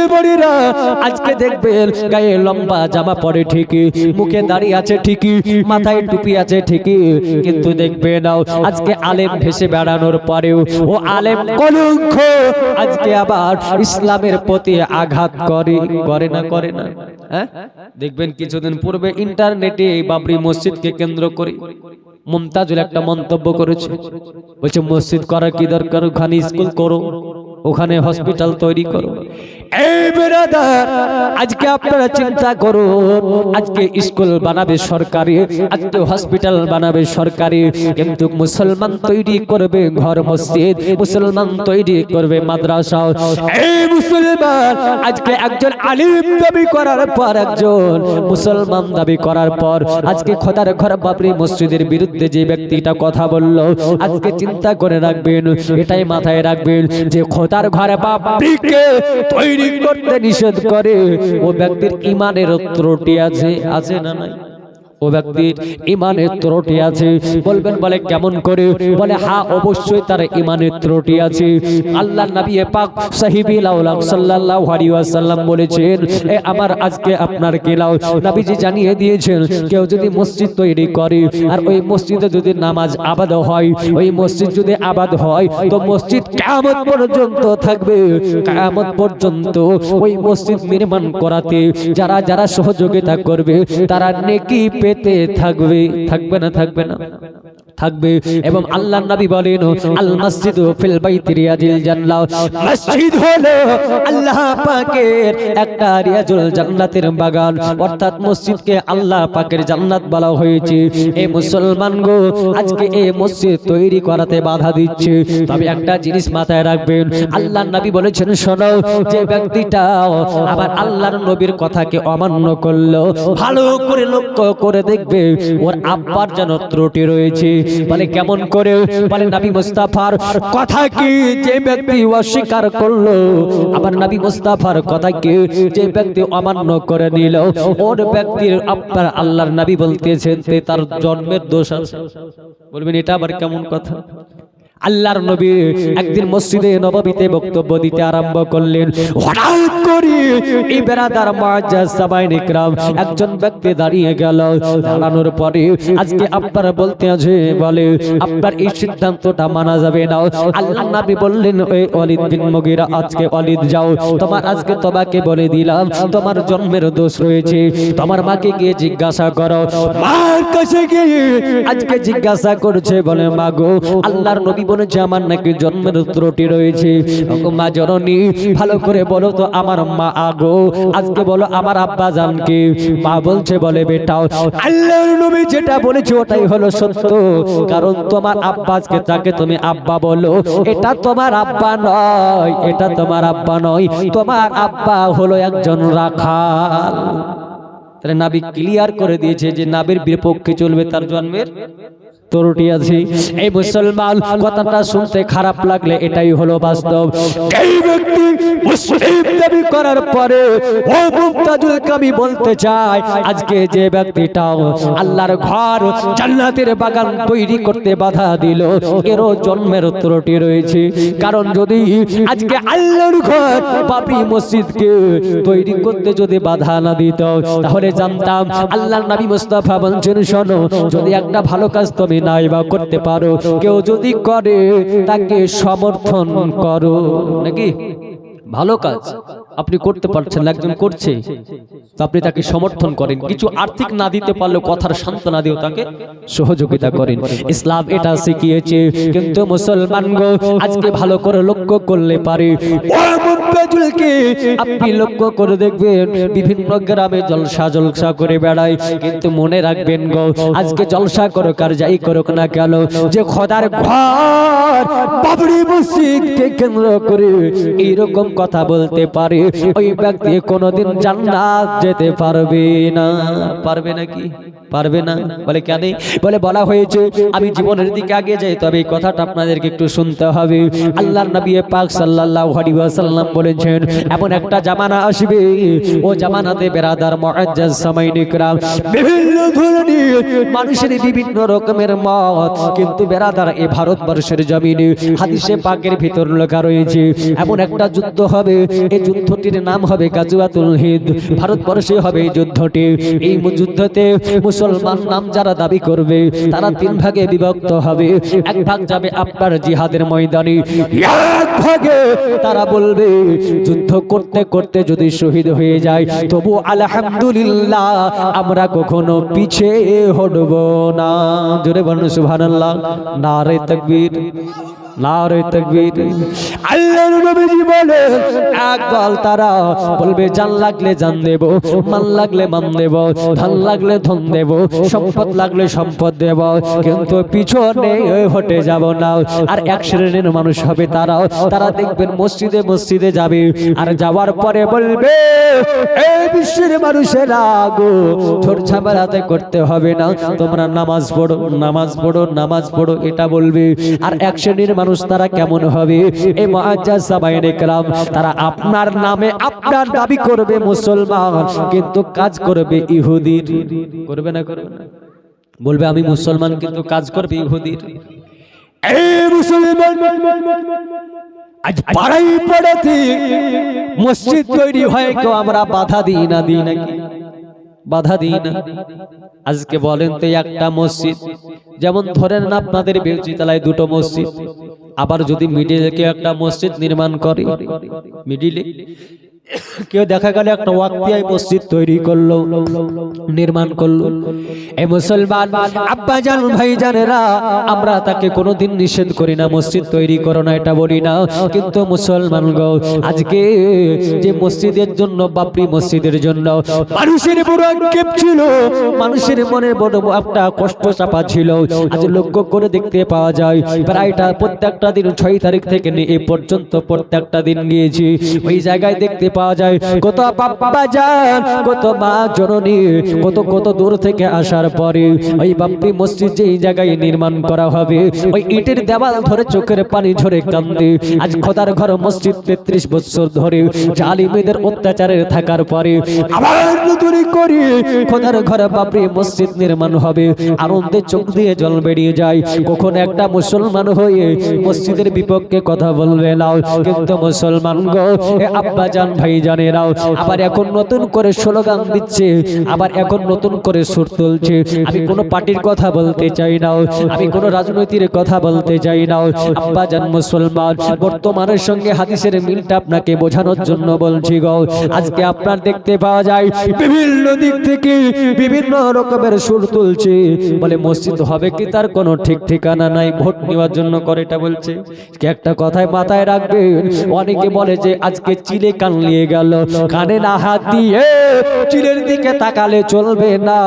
মুসলমানেরা আজকে দেখবেন গায়ে লম্বা জামা পরে ঠিকই, মুখে দাড়ি আছে ঠিকই, মাথায় টুপি আছে ঠিকই। কিন্তু দেখবে নাও, আজকে আলেম ভেসে বেড়ানোর পরেও ও আলেম কলঙ্ক আজকে আবার ইসলামের প্রতি আঘাত করে। করে না করে না। হ্যাঁ? দেখবেন কিছুদিন পূর্বে ইন্টারনেটে বাবরি মসজিদকে কেন্দ্র করে মমতাজুল একটা মন্তব্য করেছে। বলছে, মসজিদ করার কি দরকার? ওখানে স্কুল করো। ওখানে হসপিটাল তৈরি করো। এই বেরাদার, আজকে আপনারা চিন্তা করুন আজকে স্কুল বানাবে সরকারি, আজকে হসপিটাল বানাবে সরকারি, কিন্তু মুসলমান তৈরি করবে ঘর মসজিদ, মুসলমান তৈরি করবে মাদ্রাসা। এই মুসলমান, আজকে একজন আলিম দাবি করার পর একজন মুসলমান দাবি করার পর, আজকে খোদার ঘর বাবরি মসজিদের বিরুদ্ধে যে ব্যক্তিটা কথা বলল, আজকে চিন্তা করে রাখবেন, এটাই মাথায় রাখবেন যে খোদার ঘরে বাবরিকে তৈরি করতে নিষেধ করে। ও ব্যক্তির ইমানের ত্রুটি আছে আছে না নাই? ও ব্যক্তির ইমানের ত্রুটি আছে। বলবেন, বলে কেমন করে? বলে হ্যাঁ অবশ্যই তার ইমানের ত্রুটি আছে। আল্লাহ নবী পাক সাহিবিল আউলাম সাল্লাল্লাহু আলাইহি ওয়াসাল্লাম বলেছেন, এ আমার আজকে আপনার কেলাও। নবীজি জানিয়ে দিয়েছেন, কেউ যদি মসজিদ তৈরি করে আর ওই মসজিদে যদি নামাজ আবাদ হয়, ওই মসজিদ যদি আবাদ হয়, তো মসজিদ কিয়ামত পর্যন্ত থাকবে। কিয়ামত পর্যন্ত ওই মসজিদ নির্মাণ করাতে যারা যারা সহযোগিতা করবে, তারা নেকি পেতে থাকবে থাকবে না থাকবে না। থাকবে এবং আল্লাহ নবী বলেন আল মসজিদ ফিল বাইতি রিয়াজিল জান্নাহ। মসজিদ হলো আল্লাহ পাকের একটা রিয়াজুল জান্নাতের বাগান। অর্থাৎ মসজিদকে আল্লাহ পাকের জান্নাত বলা হয়েছে। এই মুসলমান গো, আজকে এই মসজিদ তৈরি করাতে বাধা দিচ্ছে। তবে একটা জিনিস মাথায় রাখবেন আল্লাহ নবী বলেছেন, শোনো, যে ব্যক্তিটা আবার আল্লাহর নবীর কথাকে অমান্য করল, ভালো করে লক্ষ্য করে দেখবে, ওর আব্বার যেন ত্রুটি রয়েছে। বলে কেমন করে? বলে নবী মুস্তাফার কথা কি যে ব্যক্তি অস্বীকার করল? আবার নবী মুস্তাফার কথা কি যে ব্যক্তি অমান্য করে নিল? ওর ব্যক্তির আপনার আল্লাহর নবী বলতেছেন তার জন্মের দোষ আছে। বলবেন, এটা আবার কেমন কথা? আল্লাহর নবী একদিন মসজিদে নববীতে বক্তব্য দিতে আরম্ভ করলেন। হঠাৎ করে এই বেরাদার মুআজ্জাজ সাবাইন ইকরাম একজন ব্যক্তি দাঁড়িয়ে গেল। দাঁড়ানোর পরে আজকে আপনারা বলতে আছে, বলে, আপনার এই সিদ্ধান্তটা মানা যাবে না। আল্লাহ নবী বললেন ওই ওয়ালিদ বিন মুগিরা, আজকে ওয়ালিদ যাও। তোমার আজকে তোমাকে বলে দিলাম, তোমার জন্মের দোষ রয়েছে। তোমার মাকে গিয়ে জিজ্ঞাসা করো। মার কাছে গিয়ে আজকে জিজ্ঞাসা করছে বলে, মাগো, আল্লাহর নবী বলেছে আমার নাকি জন্মের ত্রুটি রয়েছে? মা জননী, ভালো করে বলো তো আমার মা আগো, আজকে বলো আমার আব্বা জানকে। মা বলছে, বলে বেটাও আল্লাহর নবী যেটা বলেছে ওটাই হলো সত্য। কারণ তোমার আব্বা আজকে তাকে তুমি আব্বা বলো, এটা তোমার আব্বা নয়, এটা তোমার আব্বা নয়, তোমার আব্বা হলো একজন রাখাল। তাহলে নাবি ক্লিয়ার করে দিয়েছে যে নাবির বিপক্ষে চলবে তার জন্মের? ত্রুটি আছে। এই মুসলমান, কথাটা শুনতে খারাপ লাগলে এটাই হলো বাস্তব। এই ব্যক্তি মুসলিম দাবি করার পরে, ও মুমতাজুল কামি বলতে চায় আজকে যে ব্যক্তিটা আল্লাহর ঘর জান্নাতের বাগান তৈরি করতে বাধা দিল, এরও জন্মের ত্রুটি রয়েছে। কারণ যদি আজকে আল্লাহর ঘর পাপি মসজিদকে তৈরি করতে যদি বাধা না দিত, তাহলে জানতাম আল্লাহর নবী মুস্তাফা বলছেন, শোনো, যদি একটা ভালো কাজ তুমি নাই বা করতে পারো, কেউ যদি করে, তাকে সমর্থন করো। নাকি? ভালো কাজ। আপনি করতে পারছেন একজন করছে। আপনি তাকে সমর্থন করেন। কিছু আর্থিক না দিতে পারলেও কথার সান্ত্বনা দিয়েও তাকে সহযোগিতা করেন। ইসলাম এটা শিখিয়েছে, কিন্তু মুসলমান গো, আজকে ভালো করে লক্ষ্য করলে পারে। আপনি লক্ষ্য করে দেখবেন বিভিন্ন গ্রামে জলসা জলসা করে বেড়ায়। কিন্তু মনে রাখবেন গো, আজকে জলসা করুক আর যাই করুক না কেন, যে ঘর বাবরি মসজিদকে কেন্দ্র করে এইরকম কথা বলতে পারে, ওই ব্যক্তি কোনোদিন জান্নাত যেতে পারবে না। পারবে নাকি পারবে না? বলে কেন? বলে বলা হয়েছে, আমি জীবনের দিকে আগে যাই, তবে এই কথাটা আপনাদেরকে একটু শুনতে হবে। আল্লাহর নবী পাক সাল্লাল্লাহু আলাইহি ওয়াসাল্লাম বলেছেন, এমন একটা জামানা আসবে। ও জামানাতে বেরাদার, মুআজ্জাজ সামাইনিকরাম বিভিন্ন ধরনের মানুষের বিভিন্ন রকমের মত। কিন্তু বেরাদার এই ভারতবর্ষের জমিনে, হাদিসে পাকের ভিতর লেখা রয়েছে, এমন একটা যুদ্ধ হবে। এই যুদ্ধটির নাম হবে গাজওয়াতুল হিন্দ। ভারতবর্ষে হবে এই যুদ্ধটি। এই যুদ্ধতে মুসলমান নাম যারা দাবি করবে, তারা তিন ভাগে বিভক্ত হবে। এক ভাগ যাবে আপনার জিহাদের ময়দানে এক ভাগে তারা বলবে যুদ্ধ করতে করতে যদি শহীদ হয়ে যায় তবু আলহামদুলিল্লাহ আমরা কখনো পিছে হটব না। জোরে বলুন সুবহানাল্লাহ। নারে তাকবীর। নারে তাকবীর। আল্লাহর নবীজি বলে একদল তারা বলবে, জান লাগলে জান দেব, মান লাগলে মান দেব, ধন লাগলে ধন দেব, সম্পদ লাগলে সম্পদ দেব, কিন্তু পিছনে হটে যাব না। আর এক শ্রেণির মানুষ হবে তারাও, তারা দেখবেন মসজিদে মসজিদে যাবে, আর যাওয়ার পরে বলবে, এই বিশ্বের মানুষেরা গো ছোট ঝামেলাতে করতে হবে না, তোমরা নামাজ পড়ো নামাজ পড়ো নামাজ পড়ো, এটা বলবে। আর এক শ্রেণির মানুষ তারা কেমন হবে? এই মহাজ্জাজ সাবাইনে কালাম তারা আপনার নামে আপনার দাবি করবে মুসলমান, কিন্তু কাজ করবে ইহুদির। করবে না, করবে বলবে, আমি মুসলমান, কিন্তু কাজ করবে ইহুদির। এই মুসলমান, আজ পাড়াই পড়াতে মসজিদ তৈরি হয় কেউ, আমরা বাধা দিই না, দিই নাকি বাধা দিই না। আজকে বলেন তো একটা মসজিদ, যেমন ধরেন আপনাদের বেউচিতলায় দুটো মসজিদ আবার যদি মিডিলে কেউ একটা মসজিদ নির্মাণ করে মিডিলে? কেউ দেখা গেল একটা ওয়াক্তিয়ায় মসজিদ তৈরি করল, নির্মাণ করল। এই মুসলমান, আব্বা জান, ভাই জানেরা, আমরা তাকে কোনোদিন নিষেধ করি না, মসজিদ তৈরি করো না, এটা বলি না। কিন্তু মুসলমান গো, আজকে যে মসজিদের জন্য, বাপরি মসজিদের জন্য মানুষের বড় আক্ষেপ ছিল, মানুষের মনে বড় একটা কষ্ট চাপা ছিল। আজ লক্ষ্য করে দেখতে পাওয়া যায়, প্রায়টা প্রত্যেকটা দিন ছয় তারিখ থেকে নিয়ে এ পর্যন্ত প্রত্যেকটা দিন গিয়েছি। ওই জায়গায় দেখতে পাওয়া যায়। কত বাপ্পা যান কত মা জননী, কত কত দূর থেকে আসার পরে ওই বাপ্পি মসজিদ যে জায়গায় নির্মাণ করা হবে, ওই ইটের দেওয়াল ধরে চোখের পানি ঝরে কান্দে। আজ খোদার ঘর মসজিদ তেত্রিশ বছর ধরে জালিমেদের অত্যাচারের থাকার পরে আবার নতুন করে খোদার ঘর বাপরি মসজিদ নির্মাণ হবে। আনন্দে চোখ দিয়ে জল বেরিয়ে যায়। কখন একটা মুসলমান হয়ে মসজিদের বিপক্ষে কথা বলবে নাও কিন্তু মুসলমান গো আব্বা জান ভাই জানেরাও আবার এখন নতুন করে স্লোগান দিচ্ছে, আবার এখন নতুন করে সুর তুলছে। আমি কোনো পার্টির কথা বলতে চাই আমি কোনো রাজনৈতিক কথা বলতে চাই না। আব্বা জান মুসলমান, বর্তমানের সঙ্গে হাদিসের মিলটা আপনাকে বোঝানোর জন্য বলছি গো। আজকে আপনার দেখতে পাওয়া যায়, বিভিন্ন দিক থেকে বিভিন্ন রকমের সুর তুলছে। বলে মসজিদ হবে কি তার কোনো ঠিক ঠিকানা নাই? ভোট নেওয়ার জন্য করে এটা বলছে। একটা কথায় মাথায় রাখবেন? অনেকে বলে যে আজকে চিলে কান নিয়ে গেল। কানে না হাত দিয়ে চিলের দিকে তাকালে চলবে না।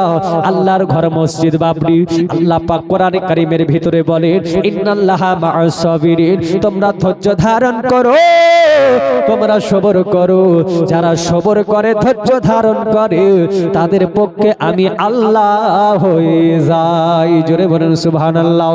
আল্লাহর ঘর মসজিদ বাবরি আল্লাহ পাক কোরআনে কারিমের ভিতরে বলে ইন্নাল্লাহা মা'আস সাবিরিন। তোমরা ধৈর্য ধারণ করো, তোমরা সবর করো। যারা সবর করে, ধৈর্য ধারণ করে, তাদের পক্ষে আমি আল্লাহ হয়ে যাই। জোরে বলেন সুবহানাল্লাহ।